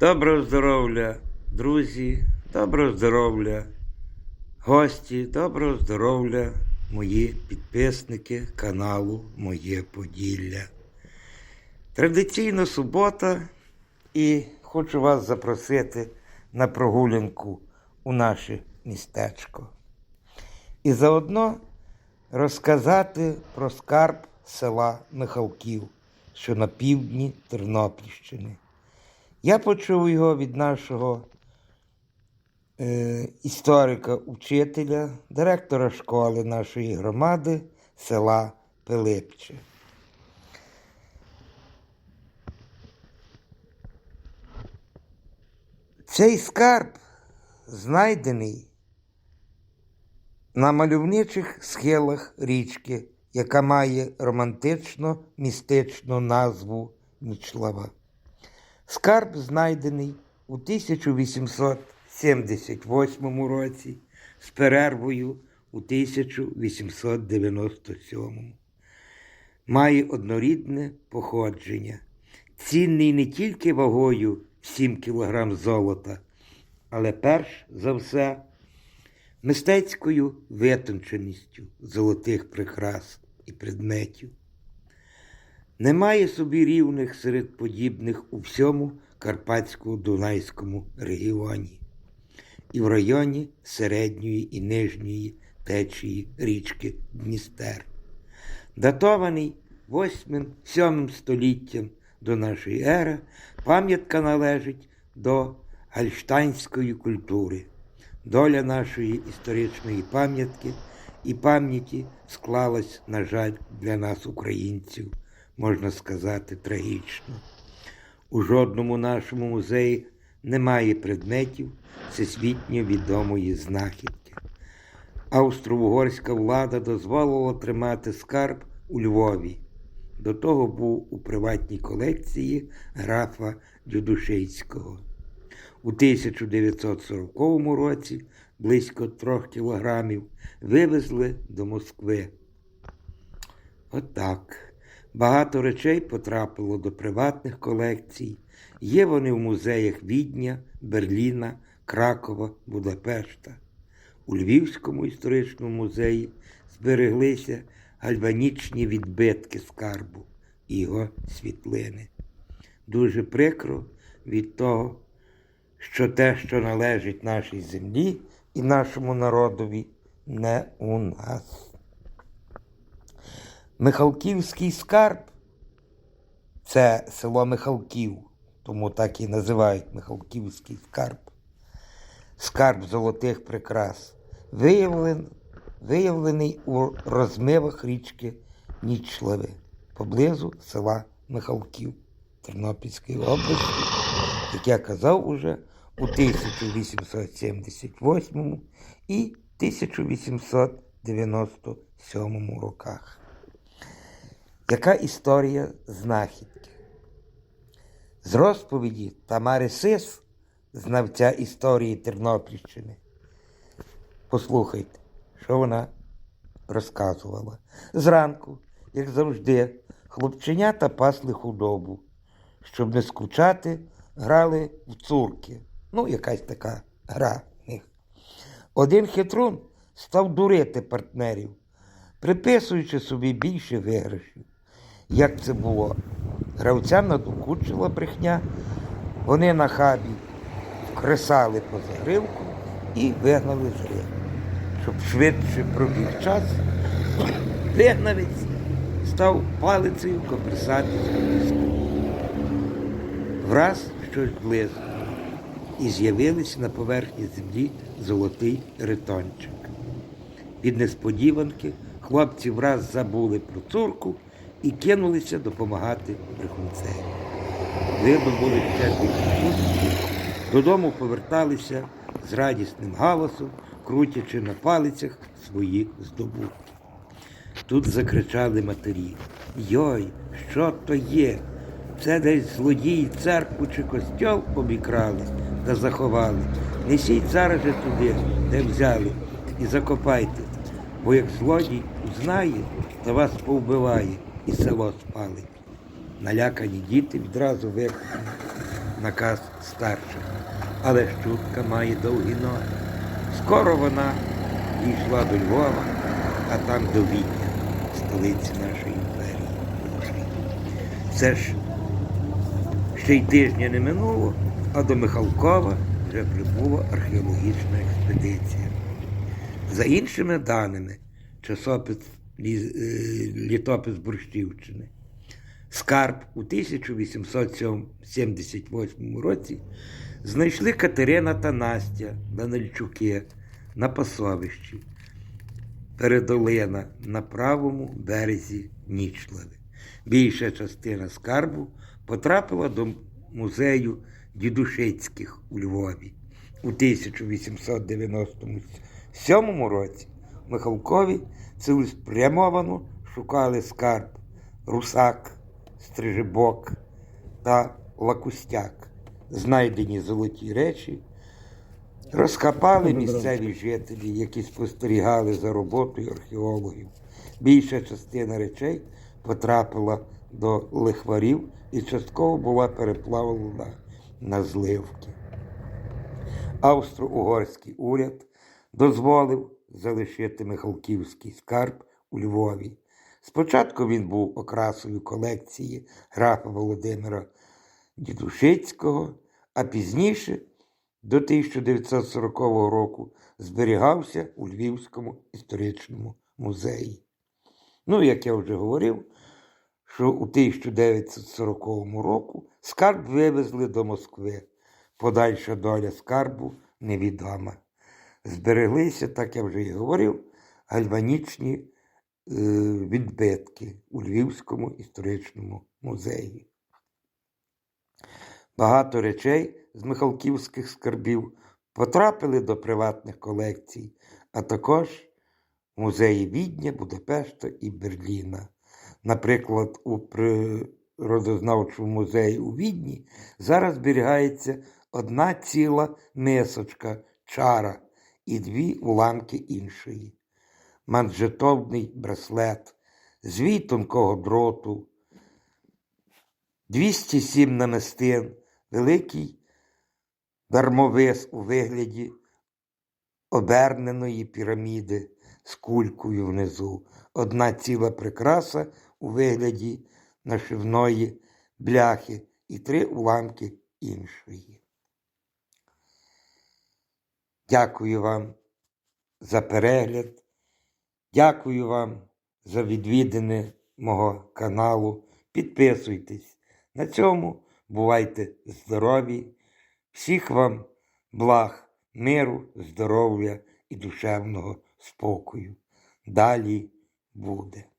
Доброго здоров'я, друзі, доброго здоров'я, гості, доброго здоров'я, мої підписники каналу Моє Поділля. Традиційно субота, і хочу вас запросити на прогулянку у наше містечко. І заодно розказати про скарб села Михалків, що на півдні Тернопільщини. Я почув його від нашого е, історика, учителя, директора школи нашої громади села Пилипче. Цей скарб знайдений на мальовничих схилах річки, яка має романтично містичну назву Нічлава. Скарб знайдений у 1878 році з перервою у 1897. Має однорідне походження, цінний не тільки вагою 7 кг золота, але перш за все мистецькою витонченістю золотих прикрас і предметів. Немає собі рівних серед подібних у всьому Карпатському Дунайському регіоні і в районі середньої і нижньої течії річки Дністер, датований 8-7 століттям до нашої ери, пам'ятка належить до гальштайнської культури. Доля нашої історичної пам'ятки і пам'яті склалась, на жаль, для нас, українців можна сказати, трагічно. У жодному нашому музеї немає предметів всесвітньо відомої знахідки. Австро-угорська влада дозволила тримати скарб у Львові. До того був у приватній колекції графа Дюдушейського. У 1940 році близько трьох кілограмів вивезли до Москви. Отак. Багато речей потрапило до приватних колекцій. Є вони в музеях Відня, Берліна, Кракова, Будапешта. У Львівському історичному музеї збереглися гальванічні відбитки скарбу і його світлини. Дуже прикро від того, що те, що належить нашій землі і нашому народові, не у нас. Михалківський скарб це село Михалків, тому так і називають Михалківський скарб. Скарб золотих прикрас, виявлен, виявлений у розмивах річки Нічлави поблизу села Михалків Тернопільської області, як я казав уже у 1878 і 1897 роках. Яка історія знахідки? З розповіді Тамари Сис, знавця історії Тернопільщини. Послухайте, що вона розказувала. Зранку, як завжди, хлопченята пасли худобу. Щоб не скучати, грали в цурки. Ну, якась така гра в них. Один хитрун став дурити партнерів, приписуючи собі більше виграшів. Як це було? Гравцям надокучила брехня, вони на хабі вкресали по загривку і вигнали з гри. Щоб швидше пробіг час, вигнавець став палицею коперсатися в піску. Враз щось близько, і з'явилися на поверхні землі золотий ритончик. Від несподіванки хлопці враз забули про цурку і кинулися допомагати брехунцеві. Видобули теплі капустки, додому поверталися з радісним галасом, крутячи на палицях свої здобутки. Тут закричали матері Йой, що то є? Це десь злодії церкву чи костьол обікрали та заховали. Несіть зараз же туди, де взяли, і закопайте, бо як злодій узнає, то вас повбиває і село спалить. Налякані діти відразу викликали наказ старших. Але щутка має довгі ноги. Скоро вона дійшла до Львова, а там до Відня, столиці нашої імперії. Це ж ще й тижня не минуло, а до Михалкова вже прибула археологічна експедиція. За іншими даними, часопис літопис Борщівщини, скарб у 1878 році знайшли Катерина та Настя Данильчуки на пасовищі Передолина на правому березі Нічлави. Більша частина скарбу потрапила до музею Дідушицьких у Львові. У 1897 році в Михалкові цілеспрямовано шукали скарб Русак, Стрижебок та Лакустяк. Знайдені золоті речі розкопали місцеві жителі, які спостерігали за роботою археологів. Більша частина речей потрапила до лихварів і частково була переплавлена на зливки. Австро-Угорський уряд дозволив залишити Михалківський скарб у Львові. Спочатку він був окрасою колекції графа Володимира Дідушицького, а пізніше, до 1940 року, зберігався у Львівському історичному музеї. Ну, як я вже говорив, що у 1940 року скарб вивезли до Москви. Подальша доля скарбу невідома. Збереглися, так я вже і говорив, гальванічні е, відбитки у Львівському історичному музеї. Багато речей з Михалківських скарбів потрапили до приватних колекцій, а також музеї Відня, Будапешта і Берліна. Наприклад, у природознавчому музеї у Відні зараз зберігається одна ціла мисочка чара і дві уламки іншої. Манжетовний браслет, звій тонкого дроту, 207 намистин, великий дармовис у вигляді оберненої піраміди з кулькою внизу, одна ціла прикраса у вигляді нашивної бляхи і три уламки іншої. Дякую вам за перегляд. Дякую вам за відвідини мого каналу. Підписуйтесь. На цьому бувайте здорові. Всіх вам благ, миру, здоров'я і душевного спокою. Далі буде.